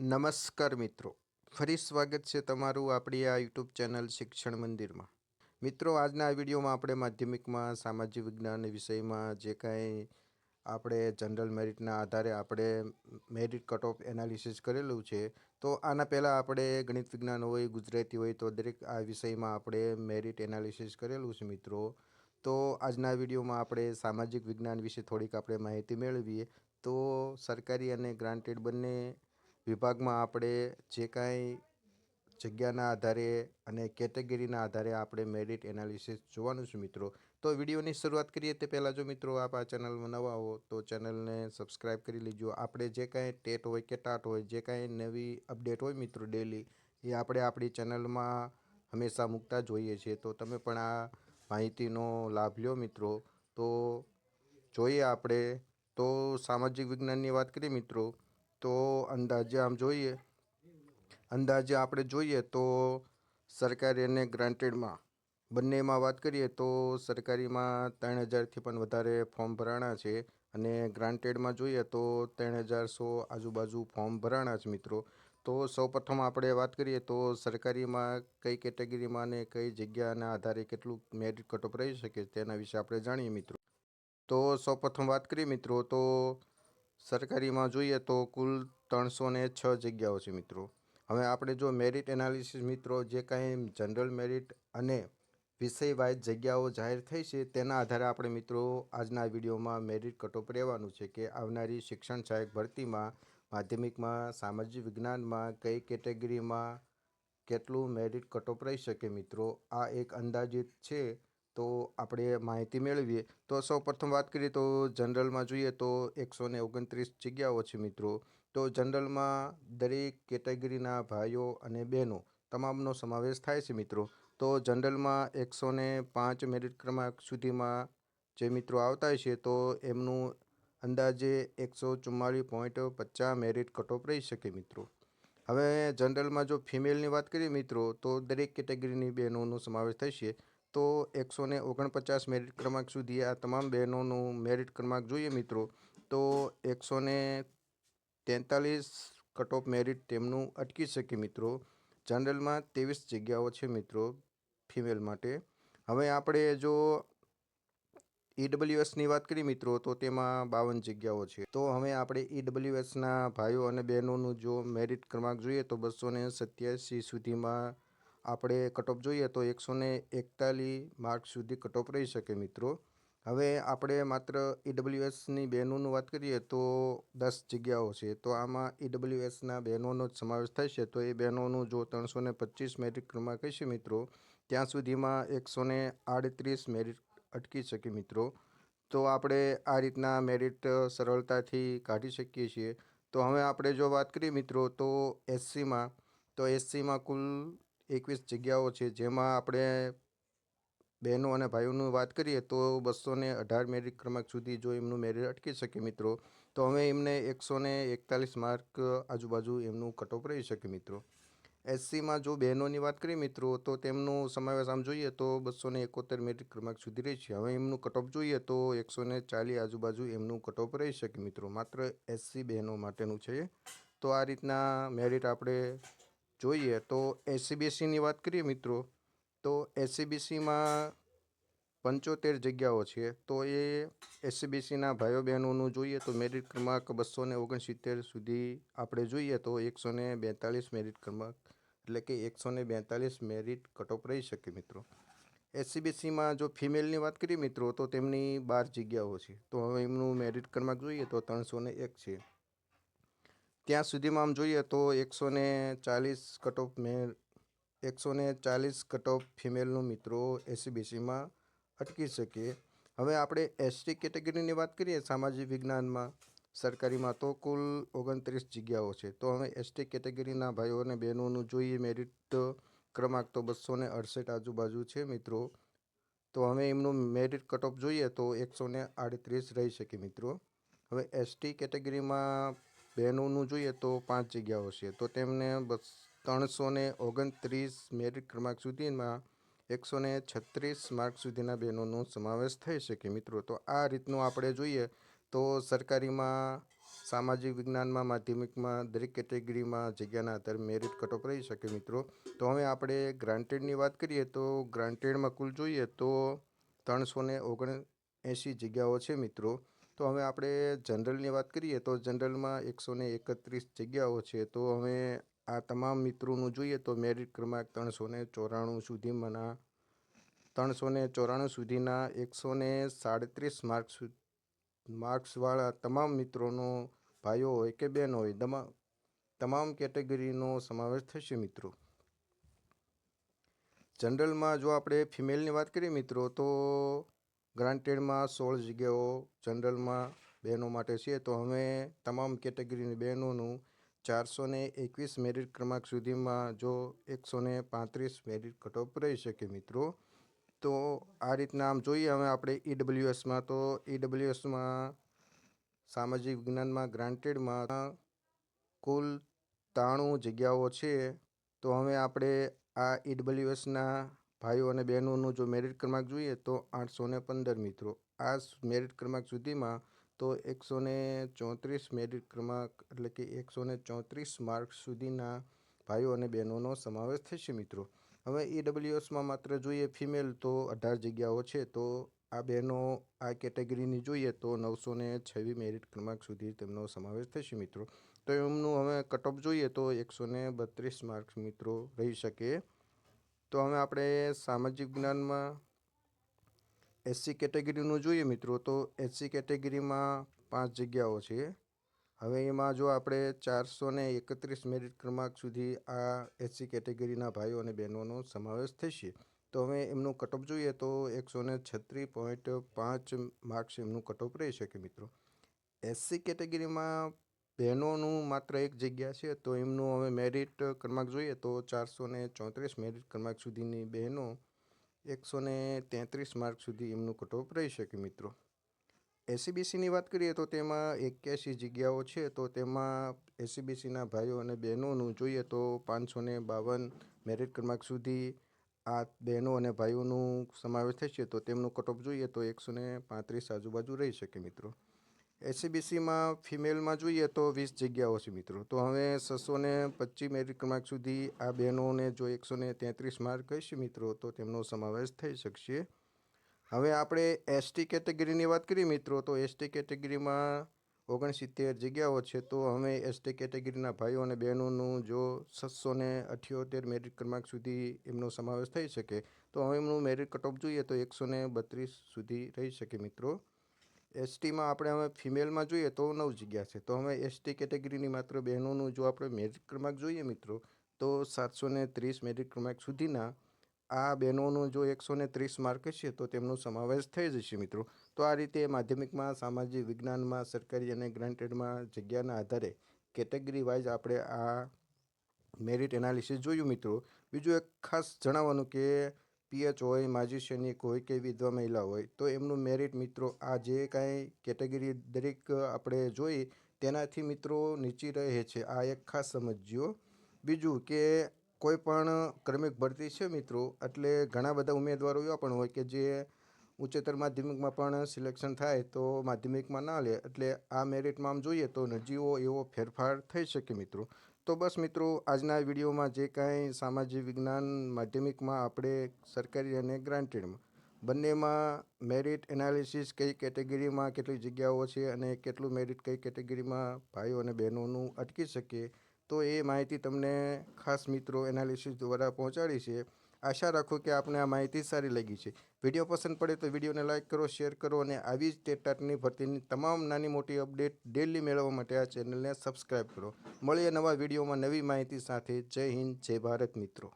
નમસ્કાર મિત્રો. ફરી સ્વાગત છે તમારું આપણી આ યુટ્યુબ ચેનલ શિક્ષણ મંદિરમાં. મિત્રો, આજના આ વિડીયોમાં આપણે માધ્યમિકમાં, સામાજિક વિજ્ઞાન વિષયમાં જે કાંઈ આપણે જનરલ મેરિટના આધારે આપણે મેરિટ કટ ઓફ એનાલિસિસ કરેલું છે, તો આના પહેલાં આપણે ગણિત વિજ્ઞાન હોય, ગુજરાતી હોય, તો દરેક આ વિષયમાં આપણે મેરિટ એનાલિસિસ કરેલું છે મિત્રો. તો આજના વિડીયોમાં આપણે સામાજિક વિજ્ઞાન વિશે થોડીક આપણે માહિતી મેળવીએ. તો સરકારી અને ગ્રાન્ટેડ બંને વિભાગમાં આપણે જે કાંઈ જગ્યાના આધારે અને કેટેગરીના આધારે આપણે મેરિટ એનાલિસિસ જોવાનું છે મિત્રો, તો વિડીયોની શરૂઆત કરીએ તે પહેલાં જો મિત્રો આપ આ ચેનલમાં નવા હો, તો ચેનલને સબસ્ક્રાઈબ કરી લેજો. આપણે જે કાંઈ ટેટ હોય કે ટાટ હોય, જે કાંઈ નવી અપડેટ હોય મિત્રો ડેલી, એ આપણે આપણી ચેનલમાં હંમેશા મૂકતા જોઈએ છીએ. તો તમે પણ આ માહિતીનો લાભ લ્યો મિત્રો. તો જોઈએ આપણે, તો સામાજિક વિજ્ઞાનની વાત કરીએ મિત્રો તો અંદાજે આમ જોઈએ, અંદાજે આપણે જોઈએ તો સરકારી અને ગ્રાન્ટેડમાં, બંનેમાં વાત કરીએ તો સરકારીમાં ત્રણ હજારથી પણ વધારે ફોર્મ ભરાણા છે અને ગ્રાન્ટેડમાં જોઈએ તો ત્રણ હજાર સો આજુબાજુ ફોર્મ ભરાણા છે મિત્રો. તો સૌપ્રથમ આપણે વાત કરીએ તો સરકારીમાં કઈ કેટેગરીમાં અને કઈ જગ્યાના આધારે કેટલું મેરિટ કટઓફ રહી શકે તેના વિશે આપણે જાણીએ મિત્રો. તો સૌપ્રથમ વાત કરીએ મિત્રો તો સરકારીમાં જોઈએ તો કુલ ત્રણસો ને છ જગ્યાઓ છે મિત્રો. હવે આપણે જો મેરિટ એનાલિસિસ મિત્રો, જે કાંઈ જનરલ મેરિટ અને વિષય જગ્યાઓ જાહેર થઈ છે, તેના આધારે આપણે મિત્રો આજના વિડીયોમાં મેરિટ કટઓફ રહેવાનું છે કે આવનારી શિક્ષણ સહાયક ભરતીમાં, માધ્યમિકમાં, સામાજિક વિજ્ઞાનમાં, કઈ કેટેગરીમાં કેટલું મેરિટ કટઓફ રહી શકે મિત્રો, આ એક અંદાજિત છે તો આપણે માહિતી મેળવીએ. તો સૌ પ્રથમ વાત કરીએ તો જનરલમાં જોઈએ તો એકસો ને ઓગણત્રીસ જગ્યાઓ છે મિત્રો. તો જનરલમાં દરેક કેટેગરીના ભાઈઓ અને બહેનો તમામનો સમાવેશ થાય છે મિત્રો. તો જનરલમાં એકસો ને પાંચ મેરિટ ક્રમાંક સુધીમાં જે મિત્રો આવતા છે તો એમનું અંદાજે એકસો ચુમ્માળીસ પોઈન્ટ પચાસ મેરિટ કટઓફ રહી શકે મિત્રો. હવે જનરલમાં જો ફિમેલની વાત કરીએ મિત્રો, તો દરેક કેટેગરીની બહેનોનો સમાવેશ થશે તો એકસો ને ઓગણપચાસ મેરિટ ક્રમાંક સુધી આ તમામ બહેનોનું મેરિટ ક્રમાંક જોઈએ મિત્રો. તો એકસો ને તેતાલીસ કટ ઓફ મેરિટ તેમનું અટકી શકે મિત્રો. જનરલમાં ત્રેવીસ જગ્યાઓ છે મિત્રો, ફિમેલ માટે. હવે આપણે જો ઈડબ્લ્યુએસની વાત કરીએ મિત્રો, તો તેમાં બાવન જગ્યાઓ છે. તો હવે આપણે ઈડબ્લ્યુએસના ભાઈઓ અને બહેનોનું જો મેરિટ ક્રમાંક જોઈએ તો બસો સત્યાસી સુધીમાં આપણે કટઓફ જોઈએ તો એકસો ને એકતાલીસ માર્ક સુધી કટઓફ રહી શકે મિત્રો. હવે આપણે માત્ર ઈડબ્લ્યુએસની બહેનોનું વાત કરીએ તો દસ જગ્યાઓ છે, તો આમાં ઈડબ્લ્યુએસના બહેનોનો જ સમાવેશ થશે તો એ બહેનોનું જો ત્રણસો ને પચીસ મેરિટ ક્રમાંક હશે મિત્રો, ત્યાં સુધીમાં એકસો ને આડત્રીસ મેરિટ અટકી શકે મિત્રો. તો આપણે આ રીતના મેરિટ સરળતાથી કાઢી શકીએ છીએ. તો હવે આપણે જો વાત કરીએ મિત્રો, તો એસસીમાં તો એસસીમાં કુલ એકવીસ જગ્યાઓ છે. જેમાં આપણે બહેનો અને ભાઈઓનું વાત કરીએ તો બસો ને અઢાર મેરિટ ક્રમાંક સુધી જો એમનું મેરિટ અટકી શકે મિત્રો, તો હવે એમને એકસો ને એકતાલીસ માર્ક આજુબાજુ એમનું કટઓફ રહી શકે મિત્રો. એસસીમાં જો બહેનોની વાત કરીએ મિત્રો, તો તેમનું સમાવેશ આમ જોઈએ તો બસો ને એકોતેર મેરિટ ક્રમાંક સુધી રહે છે. હવે એમનું કટઓફ જોઈએ તો એકસો ને ચાલીસ આજુબાજુ એમનું કટઓફ રહી શકે મિત્રો. માત્ર એસસી બહેનો માટેનું છે તો આ રીતના મેરિટ આપણે જોઈએ તો એસસીબીસીની વાત કરીએ મિત્રો, તો એસસીબીસીમાં પંચોતેર જગ્યાઓ છે. તો એ એસસીબીસીના ભાઈઓ બહેનોનું જોઈએ તો મેરિટ ક્રમાંક બસો ને ઓગણસિત્તેર સુધી આપણે જોઈએ તો એકસો ને બેતાલીસ મેરિટ ક્રમાંક, એટલે કે એકસો ને બેતાલીસ મેરિટ કટઓફ રહી શકે મિત્રો. એસસીબીસીમાં જો ફિમેલની વાત કરીએ મિત્રો, તો તેમની બાર જગ્યાઓ છે. તો હવે એમનું મેરિટ ક્રમાંક જોઈએ તો ત્રણસો ને એક છે. ત્યાં સુધીમાં આમ જોઈએ તો એકસો ને ચાલીસ કટઓફ મેલ એકસો ને ચાલીસ કટઓફ ફિમેલનું મિત્રો એસીબીસીમાં અટકી શકે. હવે આપણે એસટી કેટેગરીની વાત કરીએ, સામાજિક વિજ્ઞાનમાં, સરકારીમાં તો કુલ ઓગણત્રીસ જગ્યાઓ છે. તો હવે એસટી કેટેગરીના ભાઈઓ અને બહેનોનું જોઈએ મેરિટ ક્રમાંક તો બસો ને અડસઠ આજુબાજુ છે મિત્રો. તો હવે એમનું મેરિટ કટઓફ જોઈએ તો એકસો ને આડત્રીસ રહી શકે મિત્રો. હવે એસટી કેટેગરીમાં બહેનોનું જોઈએ તો પાંચ જગ્યાઓ છે. તો તેમને બસ ત્રણસો ને ઓગણત્રીસ મેરિટ ક્રમાંક સુધીમાં એકસો ને છત્રીસ માર્ક સુધીના બહેનોનો સમાવેશ થઈ શકે મિત્રો. તો આ રીતનું આપણે જોઈએ તો સરકારીમાં, સામાજિક વિજ્ઞાનમાં, માધ્યમિકમાં, દરેક કેટેગરીમાં જગ્યાના આધારે મેરિટ કટઓફ રહી શકે મિત્રો. તો હવે આપણે ગ્રાન્ટેડની વાત કરીએ તો ગ્રાન્ટેડમાં કુલ જોઈએ તો ત્રણસો ને ઓગણ એંશી જગ્યાઓ છે મિત્રો. તો હવે આપણે જનરલની વાત કરીએ તો જનરલમાં એકસો ને એકત્રીસ જગ્યાઓ છે, તો હવે આ તમામ મિત્રોનું જોઈએ તો મેરિટ ક્રમાંક ત્રણસો ને ચોરાણું સુધીમાંના ત્રણસો ને ચોરાણું સુધીના એકસો ને સાડત્રીસ માર્ક્સ માર્ક્સવાળા તમામ મિત્રોનો ભાઈઓ હોય કે બહેન હોય તમામ તમામ કેટેગરીનો સમાવેશ થશે મિત્રો. જનરલમાં જો આપણે ફિમેલની વાત કરીએ મિત્રો, તો ગ્રાન્ટેડમાં સોળ જગ્યાઓ, જનરલમાં બહેનો માટે છે, તો અમે તમામ કેટેગરીની બહેનોનું ચારસો ને એકવીસ મેરિટ ક્રમાંક સુધીમાં જો એકસો ને પાંત્રીસ મેરિટ કટઓફ રહી શકે મિત્રો, તો આ રીતના આમ જોઈએ, હવે આપણે ઈડબ્લ્યુએસમાં, તો ઈડબ્લ્યુએસમાં સામાજિક વિજ્ઞાનમાં ગ્રાન્ટેડમાં કુલ ત્રાણું જગ્યાઓ છે, તો હવે આપણે આ ઈડબ્લ્યુએસના ભાઈઓ અને બહેનોનું જો મેરિટ ક્રમાંક જોઈએ તો આઠસો ને પંદર મિત્રો. આ મેરિટ ક્રમાંક સુધીમાં તો એકસો ને ચોત્રીસ મેરિટ ક્રમાંક એટલે કે એકસો ને ચોત્રીસ માર્ક સુધીના ભાઈઓ અને બહેનોનો સમાવેશ થશે મિત્રો. હવે ઈડબ્લ્યુએસમાં માત્ર જોઈએ ફિમેલ તો અઢાર જગ્યાઓ છે તો આ બહેનો આ કેટેગરીની જોઈએ તો નવસો ને છવ્વીસ મેરિટ ક્રમાંક સુધી તેમનો સમાવેશ થશે મિત્રો. તો એમનું હવે કટઓફ જોઈએ તો એકસો ને બત્રીસ માર્ક્સ મિત્રો રહી શકે. તો હવે આપણે સામાજિક જ્ઞાનમાં એસસી કેટેગરીનું જોઈએ મિત્રો, તો એસસી કેટેગરીમાં પાંચ જગ્યાઓ છે. હવે એમાં જો આપણે ચારસો ને એકત્રીસ મેરિટ ક્રમાંક સુધી આ એસસી કેટેગરીના ભાઈઓ અને બહેનોનો સમાવેશ થશે. તો હવે એમનું કટઓફ જોઈએ તો એકસો ને છત્રીસ પોઈન્ટ પાંચ માર્ક્સ એમનું કટઓફ રહી શકે મિત્રો. એસસી કેટેગરીમાં બહેનોનું માત્ર એક જગ્યા છે, તો એમનું હવે મેરિટ ક્રમાંક જોઈએ તો ચારસો ને ચોત્રીસ મેરિટ ક્રમાંક સુધીની બહેનો એકસો ને તેત્રીસ માર્ક સુધી એમનું કટઓફ રહી શકે મિત્રો. એસીબીસીની વાત કરીએ તો તેમાં એક્યાસી જગ્યાઓ છે, તો તેમાં એસીબીસીના ભાઈઓ અને બહેનોનું જોઈએ તો પાંચસો ને બાવન મેરિટ ક્રમાંક સુધી આ બહેનો અને ભાઈઓનું સમાવેશ થશે, તો તેમનું કટઓફ જોઈએ તો એકસો ને પાંત્રીસ આજુબાજુ રહી શકે મિત્રો. એસીબીસીમાં ફિમેલમાં જોઈએ તો વીસ જગ્યાઓ છે મિત્રો. તો હવે છસો ને પચીસ મેરિટ ક્રમાંક સુધી આ બહેનોને જો એકસો ને તેત્રીસ માર્ક હશે મિત્રો, તો તેમનો સમાવેશ થઈ શકશે. હવે આપણે એસટી કેટેગરીની વાત કરીએ મિત્રો, તો એસટી કેટેગરીમાં ઓગણસિત્તેર જગ્યાઓ છે. તો હવે એસટી કેટેગરીના ભાઈઓ અને બહેનોનું જો છસો ને અઠ્યોતેર મેરિટ ક્રમાંક સુધી એમનો સમાવેશ થઈ શકે, તો હવે એમનું મેરિટ કટઓફ જોઈએ તો એકસો બત્રીસ સુધી રહી શકે મિત્રો. એસટીમાં આપણે હવે ફિમેલમાં જોઈએ તો નવ જગ્યા છે. તો હવે એસટી કેટેગરીની માત્ર બહેનોનું જો આપણે મેરિટ ક્રમાંક જોઈએ મિત્રો, તો સાતસો ને ત્રીસ મેરિટ ક્રમાંક સુધીના આ બહેનોનું જો એકસો ને ત્રીસ માર્ક હશે, તો તેમનો સમાવેશ થઈ જશે મિત્રો. તો આ રીતે માધ્યમિકમાં, સામાજિક વિજ્ઞાનમાં, સરકારી અને ગ્રાન્ટેડમાં જગ્યાના આધારે કેટેગરી વાઇઝ આપણે આ મેરિટ એનાલિસિસ જોયું મિત્રો. બીજું એક ખાસ જણાવવાનું કે પીએચ હોય માજી સૈનિક હોય કે વિધવા મહિલા હોય, તો એમનું મેરિટ મિત્રો આ જે કાંઈ કેટેગરી દરેક આપણે જોઈ, તેનાથી મિત્રો નીચી રહે છે. આ એક ખાસ સમજ્યો બીજું કે કોઈ પણ ક્રમિક ભરતી છે મિત્રો, એટલે ઘણા બધા ઉમેદવારો એવા પણ હોય કે જે ઉચ્ચતર માધ્યમિકમાં પણ સિલેક્શન થાય તો માધ્યમિકમાં ના લે, એટલે આ મેરિટમાં આમ જોઈએ તો નજીવો એવો ફેરફાર થઈ શકે મિત્રો. તો બસ મિત્રો, આજના વિડીયોમાં જે કાંઈ સામાજિક વિજ્ઞાન માધ્યમિકમાં આપણે સરકારી અને ગ્રાન્ટેડમાં, બંનેમાં મેરિટ એનાલિસિસ કઈ કેટેગરીમાં કેટલી જગ્યાઓ છે અને કેટલું મેરિટ કઈ કેટેગરીમાં ભાઈઓ અને બહેનોનું અટકી શકે, તો એ માહિતી તમને ખાસ મિત્રો એનાલિસિસ દ્વારા પહોંચાડી છે. આશા રાખું કે આપને આ માહિતી સારી લાગી છે. વીડિયો પસંદ પડે તો વિડીયોને લાઇક કરો, શેર કરો અને આવી જ ટેટાટની ભરતીની તમામ નાની મોટી અપડેટ ડેલી મેળવવા માટે આ ચેનલને સબસ્ક્રાઈબ કરો. મળીએ નવા વિડીયોમાં નવી માહિતી સાથે. જય હિન્દ, જય ભારત મિત્રો.